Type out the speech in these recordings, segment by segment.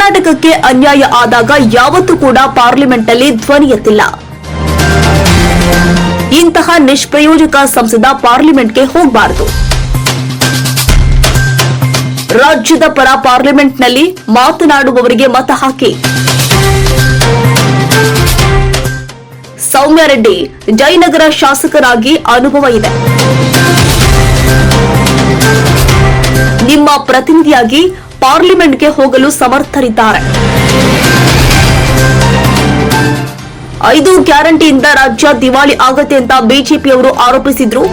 ಕರ್ನಾಟಕಕ್ಕೆ ಅನ್ಯಾಯ ಆದಾಗ ಯಾವತ್ತೂ ಕೂಡ ಪಾರ್ಲಿಮೆಂಟ್ನಲ್ಲಿ ಧ್ವನಿ ಎತ್ತಿಲ್ಲ. ಇಂತಹ ನಿಷ್ಪ್ರಯೋಜಕ ಸಂಸದ ಪಾರ್ಲಿಮೆಂಟ್ಗೆ ಹೋಗಬಾರದು. ರಾಜ್ಯದ ಪರ ಪಾರ್ಲಿಮೆಂಟ್ನಲ್ಲಿ ಮಾತನಾಡುವವರಿಗೆ ಮತ ಹಾಕಿ. ಸೌಮ್ಯ ರೆಡ್ಡಿ, ಜಯನಗರ ಶಾಸಕರಾಗಿ ಅನುಭವ ಇದೆ. ನಿಮ್ಮ ಪ್ರತಿನಿಧಿಯಾಗಿ ಪಾರ್ಲಿಮೆಂಟ್ಗೆ ಹೋಗಲು ಸಮರ್ಥರಿದ್ದಾರೆ. ಐದು ಗ್ಯಾರಂಟಿಯಿಂದ ರಾಜ್ಯ ದಿವಾಳಿ ಆಗತ್ತೆ ಅಂತ ಬಿಜೆಪಿಯವರು ಆರೋಪಿಸಿದ್ರು.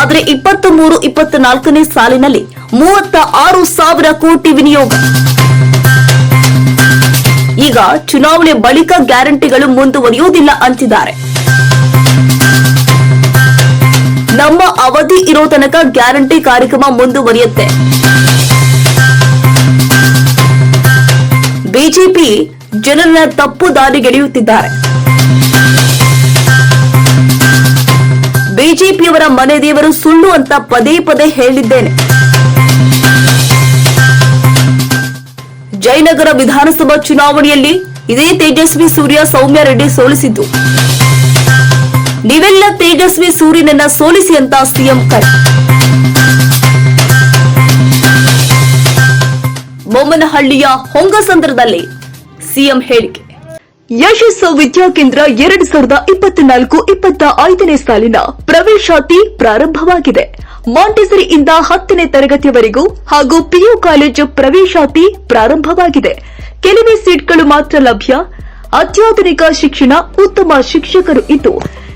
ಆದರೆ ಇಪ್ಪತ್ತ್ ಮೂರು ಇಪ್ಪತ್ನಾಲ್ಕನೇ ಸಾಲಿನಲ್ಲಿ ಮೂವತ್ತ ಆರು ಸಾವಿರ ಕೋಟಿ ವಿನಿಯೋಗ. ಈಗ ಚುನಾವಣೆ ಬಳಿಕ ಗ್ಯಾರಂಟಿಗಳು ಮುಂದುವರಿಯುವುದಿಲ್ಲ ಅಂತಿದ್ದಾರೆ. ನಮ್ಮ ಅವಧಿ ಇರೋ ತನಕ ಗ್ಯಾರಂಟಿ ಕಾರ್ಯಕ್ರಮ ಮುಂದುವರಿಯುತ್ತೆ. ಬಿಜೆಪಿ ಜನರನ್ನ ತಪ್ಪು ದಾರಿಗೆಳೆಯುತ್ತಿದ್ದಾರೆ ಬಿಜೆಪಿಯವರ ಮನೆ ದೇವರು ಸುಳ್ಳು ಅಂತ ಪದೇ ಪದೇ ಹೇಳಿದ್ದೇನೆ. ಜಯನಗರ ವಿಧಾನಸಭಾ ಚುನಾವಣೆಯಲ್ಲಿ ಇದೇ ತೇಜಸ್ವಿ ಸೂರ್ಯ ಸೌಮ್ಯ ರೆಡ್ಡಿ ಸೋಲಿಸಿದ್ದು. ನೀವೆಲ್ಲ ತೇಜಸ್ವಿ ಸೂರ್ಯನನ್ನ ಸೋಲಿಸಿ ಅಂತ ಸಿಎಂ ಕರೆ. ಬೊಮ್ಮನಹಳ್ಳಿಯ ಹೊಂಗಸಂದ್ರದಲ್ಲಿ ಸಿಎಂ ಹೇಳಿಕೆ. ಯಶಸ್ಸು ವಿದ್ಯಾಕೇಂದ್ರ ಎರಡು ಸಾವಿರದ ಇಪ್ಪತ್ನಾಲ್ಕು ಇಪ್ಪತ್ತ ಐದನೇ ಸಾಲಿನ ಪ್ರವೇಶಾತಿ ಪ್ರಾರಂಭವಾಗಿದೆ. ಮಾಂಟೆಸರಿಯಿಂದ ಹತ್ತನೇ ತರಗತಿಯವರೆಗೂ ಹಾಗೂ ಪಿಯು ಕಾಲೇಜು ಪ್ರವೇಶಾತಿ ಪ್ರಾರಂಭವಾಗಿದೆ. ಕೆಲವೇ ಸೀಟ್ಗಳು ಮಾತ್ರ ಲಭ್ಯ. ಅತ್ಯಾಧುನಿಕ ಶಿಕ್ಷಣ ಉತ್ತಮ ಶಿಕ್ಷಕರು ಇದ್ದು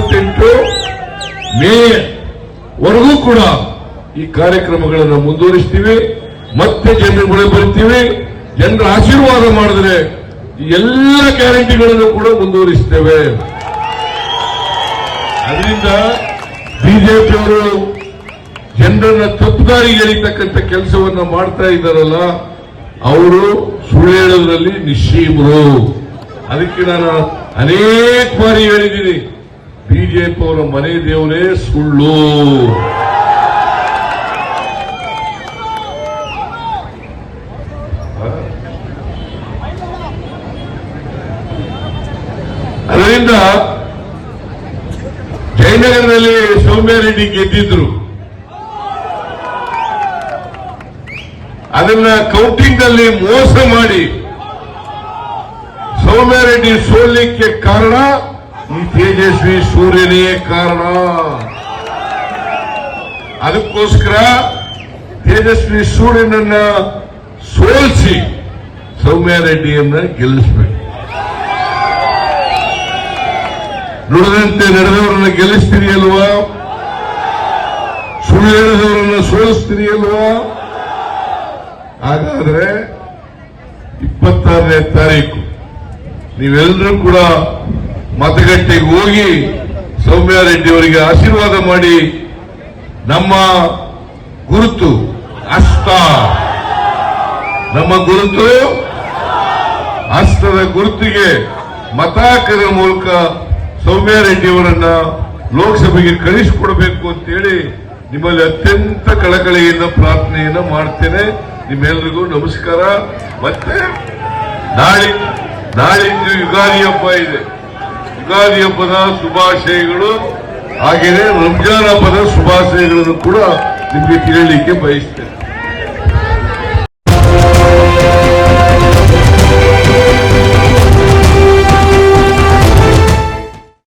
ಇಪ್ಪತ್ತೆಂಟು ಮೇ ವರೆಗೂ ಕೂಡ ಈ ಕಾರ್ಯಕ್ರಮಗಳನ್ನು ಮುಂದುವರಿಸ್ತೀವಿ, ಮತ್ತೆ ಜನರ ಬಳಿ ಬರ್ತೀವಿ, ಜನರ ಆಶೀರ್ವಾದ ಮಾಡಿದ್ರೆ ಎಲ್ಲ ಗ್ಯಾರಂಟಿಗಳನ್ನು ಕೂಡ ಮುಂದುವರಿಸ್ತೇವೆ. ಅದರಿಂದ ಬಿಜೆಪಿಯವರು ಜನರನ್ನ ತಪ್ಪುದಾರಿಗೆ ಎಳಿತಕ್ಕಂಥ ಕೆಲಸವನ್ನ ಮಾಡ್ತಾ ಇದ್ದಾರಲ್ಲ, ಅವರು ಸುಳ್ಳು ಹೇಳೋದ್ರಲ್ಲಿ ನಿಶ್ಚೀಮರು ಅದಕ್ಕೆ ನಾನು ಅನೇಕ ಬಾರಿ ಹೇಳಿದ್ದೀನಿ. ಬಿಜೆಪಿ ಅವರ ಮನೆ ದೇವರೇ ಸುಳ್ಳು. ಅದರಿಂದ ಜಯನಗರದಲ್ಲಿ ಸೌಮ್ಯ ರೆಡ್ಡಿ ಗೆದ್ದಿದ್ರು. ಅದನ್ನ ಕೌಂಟಿಂಗ್ ಅಲ್ಲಿ ಮೋಸ ಮಾಡಿ ಸೌಮ್ಯ ರೆಡ್ಡಿ ಸೋಲಿಕ್ಕೆ ಕಾರಣ ಈ ತೇಜಸ್ವಿ ಸೂರ್ಯನೇ ಕಾರಣ. ಅದಕ್ಕೋಸ್ಕರ ತೇಜಸ್ವಿ ಸೂರ್ಯನನ್ನ ಸೋಲಿಸಿ ಸೌಮ್ಯ ರೆಡ್ಡಿಯನ್ನ ಗೆಲ್ಲಿಸಬೇಕು. ನುಡಿದಂತೆ ನಡೆದವರನ್ನ ಗೆಲ್ಲಿಸ್ತೀರಿ ಅಲ್ವಾ? ಸುಳ್ಳು ಹೇಳಿದವರನ್ನ ಸೋಲಿಸ್ತೀರಿ ಅಲ್ವಾ? ಹಾಗಾದ್ರೆ ಇಪ್ಪತ್ತಾರನೇ ತಾರೀಕು, ನೀವೆಲ್ಲರೂ ಕೂಡ ಮತಗಟ್ಟೆಗೆ ಹೋಗಿ ಸೌಮ್ಯಾರೆಡ್ಡಿ ಅವರಿಗೆ ಆಶೀರ್ವಾದ ಮಾಡಿ ನಮ್ಮ ಗುರುತು ಅಸ್ತ. ನಮ್ಮ ಗುರುತು ಅಸ್ತದ ಗುರುತಿಗೆ ಮತ ಹಾಕದ ಮೂಲಕ ಸೌಮ್ಯ ರೆಡ್ಡಿ ಅವರನ್ನ ಲೋಕಸಭೆಗೆ ಕಳಿಸಿಕೊಡಬೇಕು ಅಂತೇಳಿ ನಿಮ್ಮಲ್ಲಿ ಅತ್ಯಂತ ಕಳಕಳಿಯಿಂದ ಪ್ರಾರ್ಥನೆಯನ್ನ ಮಾಡ್ತೇನೆ. ನಿಮ್ಮೆಲ್ಲರಿಗೂ ನಮಸ್ಕಾರ. ಮತ್ತೆ ನಾಳೆ ನಾಳೆ ಯುಗಾದಿ ಹಬ್ಬ ಇದೆ. ಯುಗಾದಿ ಹಬ್ಬದ ಶುಭಾಶಯಗಳು ಹಾಗೆಯೇ ರಂಜಾನ್ ಹಬ್ಬದ ಶುಭಾಶಯಗಳನ್ನು ಕೂಡ ನಿಮಗೆ ತಿಳಿಯಲಿಕ್ಕೆ ಬಯಸ್ತೇನೆ.